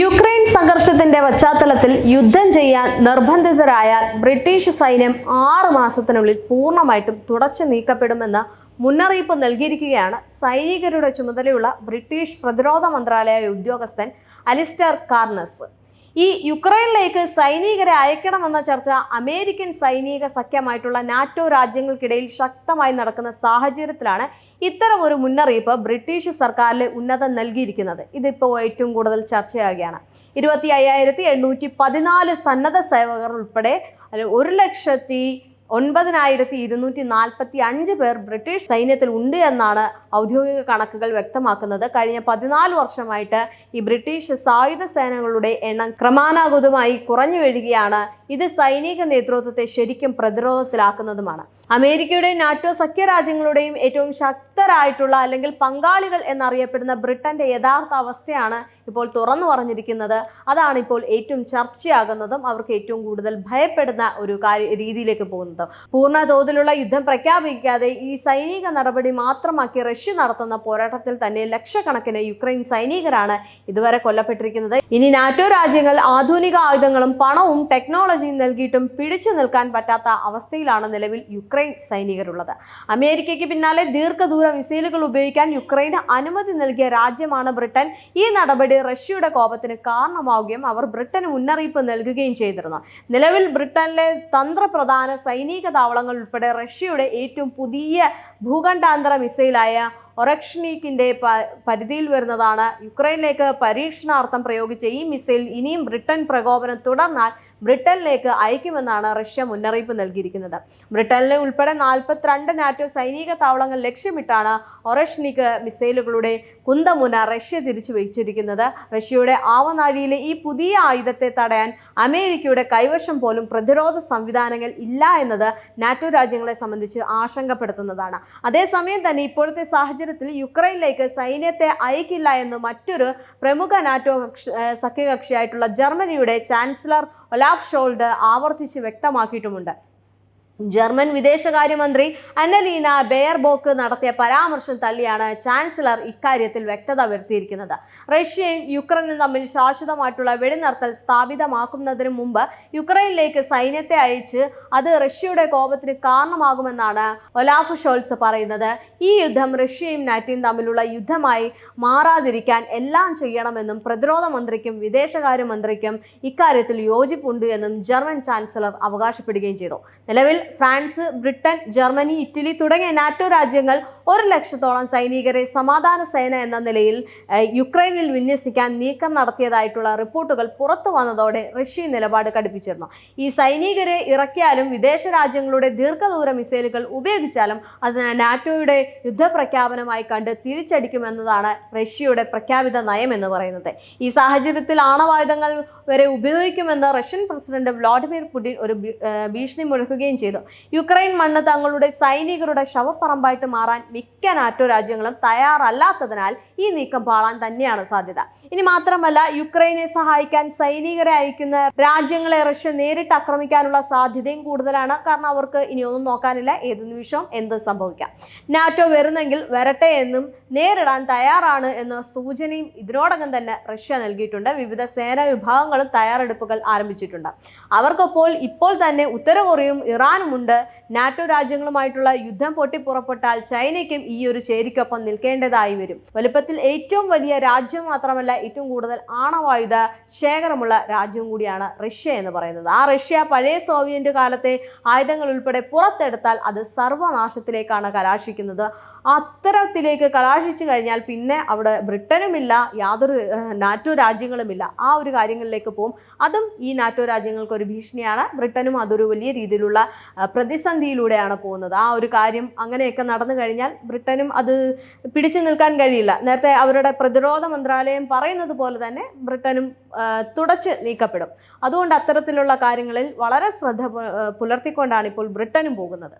Ukraine സംഘർഷത്തിന്റെ പശ്ചാത്തലത്തിൽ യുദ്ധം ചെയ്യാൻ നിർബന്ധിതരായാൽ ബ്രിട്ടീഷ് സൈന്യം ആറ് മാസത്തിനുള്ളിൽ പൂർണമായിട്ടും തുടച്ചു നീക്കപ്പെടുമെന്ന് മുന്നറിയിപ്പ് നൽകിയിരിക്കുകയാണ്. സൈനികരുടെ ചുമതലയുള്ള ബ്രിട്ടീഷ് പ്രതിരോധ മന്ത്രാലയ ഉദ്യോഗസ്ഥൻ അലിസ്റ്റർ കാർണസ് ഈ യുക്രൈനിലേക്ക് സൈനികരെ അയക്കണമെന്ന ചർച്ച അമേരിക്കൻ സൈനിക സഖ്യമായിട്ടുള്ള നാറ്റോ രാജ്യങ്ങൾക്കിടയിൽ ശക്തമായി നടക്കുന്ന സാഹചര്യത്തിലാണ് ഇത്തരം ഒരു മുന്നറിയിപ്പ് ബ്രിട്ടീഷ് സർക്കാരിലെ ഉന്നതം നൽകിയിരിക്കുന്നത്. ഇതിപ്പോൾ ഏറ്റവും കൂടുതൽ ചർച്ചയാകുകയാണ് ഇരുപത്തി അയ്യായിരത്തി എണ്ണൂറ്റി പതിനാല് സന്നദ്ധ സേവകർ ഉൾപ്പെടെ ഒരു ലക്ഷത്തി ഒൻപതിനായിരത്തി ഇരുന്നൂറ്റി നാൽപ്പത്തി അഞ്ച് പേർ ബ്രിട്ടീഷ് സൈന്യത്തിൽ ഉണ്ട് എന്നാണ് ഔദ്യോഗിക കണക്കുകൾ വ്യക്തമാക്കുന്നത്. കഴിഞ്ഞ പതിനാല് വർഷമായിട്ട് ഈ ബ്രിട്ടീഷ് സായുധ സേനകളുടെ എണ്ണം ക്രമാനുഗതമായി കുറഞ്ഞു വരികയാണ് ഇത് സൈനിക നേതൃത്വത്തെ ശരിക്കും പ്രതിരോധത്തിലാക്കുന്നതുമാണ്. അമേരിക്കയുടെയും നാറ്റോ സഖ്യരാജ്യങ്ങളുടെയും ഏറ്റവും ശക്തരായിട്ടുള്ള അല്ലെങ്കിൽ പങ്കാളികൾ എന്നറിയപ്പെടുന്ന ബ്രിട്ടന്റെ യഥാർത്ഥ അവസ്ഥയാണ് ഇപ്പോൾ തുറന്നു പറഞ്ഞിരിക്കുന്നത്. അതാണ് ഇപ്പോൾ ഏറ്റവും ചർച്ചയാകുന്നതും അവർക്ക് ഏറ്റവും കൂടുതൽ ഭയപ്പെടുന്ന ഒരു കാര്യ രീതിയിലേക്ക് പോകുന്നത്. പൂർണ തോതിലുള്ള യുദ്ധം പ്രഖ്യാപിക്കാതെ ഈ സൈനിക നടപടി മാത്രമാക്കി റഷ്യ നടത്തുന്ന പോരാട്ടത്തിൽ തന്നെ ലക്ഷക്കണക്കിന് യുക്രൈൻ സൈനികരാണ് ഇതുവരെ കൊല്ലപ്പെട്ടിരിക്കുന്നത്. ഇനി നാറ്റോ രാജ്യങ്ങൾ ആധുനിക ആയുധങ്ങളും പണവും ടെക്നോളജിയും നൽകിയിട്ടും പിടിച്ചു നിൽക്കാൻ പറ്റാത്ത അവസ്ഥയിലാണ് നിലവിൽ യുക്രൈൻ സൈനികരുള്ളത്. അമേരിക്കയ്ക്ക് പിന്നാലെ ദീർഘദൂര മിസൈലുകൾ ഉപയോഗിക്കാൻ യുക്രൈന് അനുമതി നൽകിയ രാജ്യമാണ് ബ്രിട്ടൻ. ഈ നടപടി റഷ്യയുടെ കോപത്തിന് കാരണമാവുകയും അവർ ബ്രിട്ടന് മുന്നറിയിപ്പ് നൽകുകയും ചെയ്തിരുന്നു. നിലവിൽ ബ്രിട്ടനിലെ തന്ത്രപ്രധാന സൈനിക താവളങ്ങൾ ഉൾപ്പെടെ റഷ്യയുടെ ഏറ്റവും പുതിയ ഭൂഖണ്ഡാന്തര മിസൈലായ ഒറക്ഷനീക്കിന്റെ പരിധിയിൽ വരുന്നതാണ്. യുക്രൈനിലേക്ക് പരീക്ഷണാർത്ഥം പ്രയോഗിച്ച ഈ മിസൈൽ ഇനിയും ബ്രിട്ടൻ പ്രകോപനം തുടർന്നാൽ ബ്രിട്ടനിലേക്ക് അയക്കുമെന്നാണ് റഷ്യ മുന്നറിയിപ്പ് നൽകിയിരിക്കുന്നത്. ബ്രിട്ടനിലെ ഉൾപ്പെടെ നാൽപ്പത്തിരണ്ട് നാറ്റോ സൈനിക താവളങ്ങൾ ലക്ഷ്യമിട്ടാണ് ഒറഷ്നിക്ക് മിസൈലുകളുടെ കുന്തമുന റഷ്യ തിരിച്ചു വഹിച്ചിരിക്കുന്നത് റഷ്യയുടെ ആവനാഴിയിലെ ഈ പുതിയ ആയുധത്തെ തടയാൻ അമേരിക്കയുടെ കൈവശം പോലും പ്രതിരോധ സംവിധാനങ്ങൾ ഇല്ല എന്നത് നാറ്റോ രാജ്യങ്ങളെ സംബന്ധിച്ച് ആശങ്കപ്പെടുത്തുന്നതാണ്. അതേസമയം തന്നെ ഇപ്പോഴത്തെ സാഹചര്യത്തിൽ യുക്രൈനിലേക്ക് സൈന്യത്തെ അയക്കില്ല എന്ന് മറ്റൊരു പ്രമുഖ നാറ്റോ കക്ഷി- സഖ്യകക്ഷിയായിട്ടുള്ള ജർമ്മനിയുടെ ചാൻസലർ ഒലാഫ് ഷോൾഡ് ആവർത്തിച്ച് വ്യക്തമാക്കിയിട്ടുമുണ്ട്. ജർമ്മൻ വിദേശകാര്യമന്ത്രി അനലീന ബെയർബോക്ക് നടത്തിയ പരാമർശം തള്ളിയാണ് ചാൻസലർ ഇക്കാര്യത്തിൽ വ്യക്തത വരുത്തിയിരിക്കുന്നത്. റഷ്യയും യുക്രൈനും തമ്മിൽ ശാശ്വതമായിട്ടുള്ള വെടിനിർത്തൽ സ്ഥാപിതമാക്കുന്നതിന് മുമ്പ് യുക്രൈനിലേക്ക് സൈന്യത്തെ അയച്ച് അത് റഷ്യയുടെ കോപത്തിന് കാരണമാകുമെന്നാണ് ഒലാഫ് ഷോൾസ് പറയുന്നത്. ഈ യുദ്ധം റഷ്യയും നാറ്റിയും തമ്മിലുള്ള യുദ്ധമായി മാറാതിരിക്കാൻ എല്ലാം ചെയ്യണമെന്നും പ്രതിരോധ മന്ത്രിക്കും വിദേശകാര്യമന്ത്രിക്കും ഇക്കാര്യത്തിൽ യോജിപ്പുണ്ട് എന്നും ജർമ്മൻ ചാൻസലർ അവകാശപ്പെടുകയും ചെയ്തു. നിലവിൽ ഫ്രാൻസ് ബ്രിട്ടൻ ജർമ്മനി ഇറ്റലി തുടങ്ങിയ നാറ്റോ രാജ്യങ്ങൾ ഒരു ലക്ഷത്തോളം സൈനികരെ സമാധാന സേന എന്ന നിലയിൽ യുക്രൈനിൽ വിന്യസിക്കാൻ നീക്കം നടത്തിയതായിട്ടുള്ള റിപ്പോർട്ടുകൾ പുറത്തു വന്നതോടെ റഷ്യ നിലപാട് കടുപ്പിച്ചിരുന്നു. ഈ സൈനികരെ ഇറക്കിയാലും വിദേശ രാജ്യങ്ങളുടെ ദീർഘദൂര മിസൈലുകൾ ഉപയോഗിച്ചാലും അതിന് നാറ്റോയുടെ യുദ്ധപ്രഖ്യാപനമായി കണ്ട് തിരിച്ചടിക്കുമെന്നതാണ് റഷ്യയുടെ പ്രഖ്യാപിത നയം എന്ന് പറയുന്നത്. ഈ സാഹചര്യത്തിൽ ആണവായുധങ്ങൾ വരെ ഉപയോഗിക്കുമെന്ന് റഷ്യൻ പ്രസിഡന്റ് വ്ളാഡിമിർ പുടിൻ ഒരു ഭീഷണി മുഴക്കുകയും ചെയ്തു. യുക്രൈൻ മണ്ണ് തങ്ങളുടെ സൈനികരുടെ ശവപ്പറമ്പായിട്ട് മാറാൻ മിക്ക നാറ്റോ രാജ്യങ്ങളും തയ്യാറല്ലാത്തതിനാൽ ഈ നീക്കം പാളാൻ തന്നെയാണ് സാധ്യത. ഇനി മാത്രമല്ല യുക്രൈനെ സഹായിക്കാൻ സൈനികരെ അയക്കുന്ന രാജ്യങ്ങളെ റഷ്യ നേരിട്ട് ആക്രമിക്കാനുള്ള സാധ്യതയും കൂടുതലാണ്. കാരണം അവർക്ക് ഇനി ഒന്നും നോക്കാനില്ല. ഏത് നിമിഷം എന്ത് സംഭവിക്കാം. നാറ്റോ വരുന്നെങ്കിൽ വരട്ടെ എന്നും നേരിടാൻ തയ്യാറാണ് എന്ന സൂചനയും ഇതിനോടകം തന്നെ റഷ്യ നൽകിയിട്ടുണ്ട്. വിവിധ സേനാ വിഭാഗങ്ങളും തയ്യാറെടുപ്പുകൾ ആരംഭിച്ചിട്ടുണ്ട്. അവർക്കൊപ്പോൾ ഇപ്പോൾ തന്നെ ഉത്തര കൊറിയയും ഇറാനും ഉണ്ട് നാറ്റോ രാജ്യങ്ങളുമായിട്ടുള്ള യുദ്ധം പൊട്ടിപ്പുറപ്പെട്ടാൽ ചൈനയ്ക്കും ഈ ഒരു ചേരിക്കൊപ്പം നിൽക്കേണ്ടതായി വരും. വലുപ്പത്തിൽ ഏറ്റവും വലിയ രാജ്യം മാത്രമല്ല ഏറ്റവും കൂടുതൽ ആണവായുധ ശേഖരമുള്ള രാജ്യം കൂടിയാണ് റഷ്യ എന്ന് പറയുന്നത്. ആ റഷ്യ പഴയ സോവിയറ്റ് കാലത്തെ ആയുധങ്ങൾ ഉൾപ്പെടെ പുറത്തെടുത്താൽ അത് സർവനാശത്തിലേക്കാണ് കലാശിക്കുന്നത്. അത്തരത്തിലേക്ക് കലാശിച്ചു കഴിഞ്ഞാൽ പിന്നെ അവിടെ ബ്രിട്ടനുമില്ല യാതൊരു നാറ്റോ രാജ്യങ്ങളുമില്ല. ആ ഒരു കാര്യങ്ങളിലേക്ക് പോകും. അതും ഈ നാറ്റോ രാജ്യങ്ങൾക്ക് ഒരു ഭീഷണിയാണ്. ബ്രിട്ടനും അതൊരു വലിയ രീതിയിലുള്ള പ്രതിസന്ധിയിലൂടെയാണ് പോകുന്നത്. ആ ഒരു കാര്യം അങ്ങനെയൊക്കെ നടന്നു കഴിഞ്ഞാൽ ബ്രിട്ടനും അത് പിടിച്ചു നിൽക്കാൻ കഴിയില്ല. നേരത്തെ അവരുടെ പ്രതിരോധ മന്ത്രാലയം പറയുന്നത് പോലെ തന്നെ ബ്രിട്ടനും തുടച്ച് നീക്കപ്പെടും. അതുകൊണ്ട് അത്തരത്തിലുള്ള കാര്യങ്ങളിൽ വളരെ ശ്രദ്ധ പുലർത്തിക്കൊണ്ടാണ് ഇപ്പോൾ ബ്രിട്ടനും പോകുന്നത്.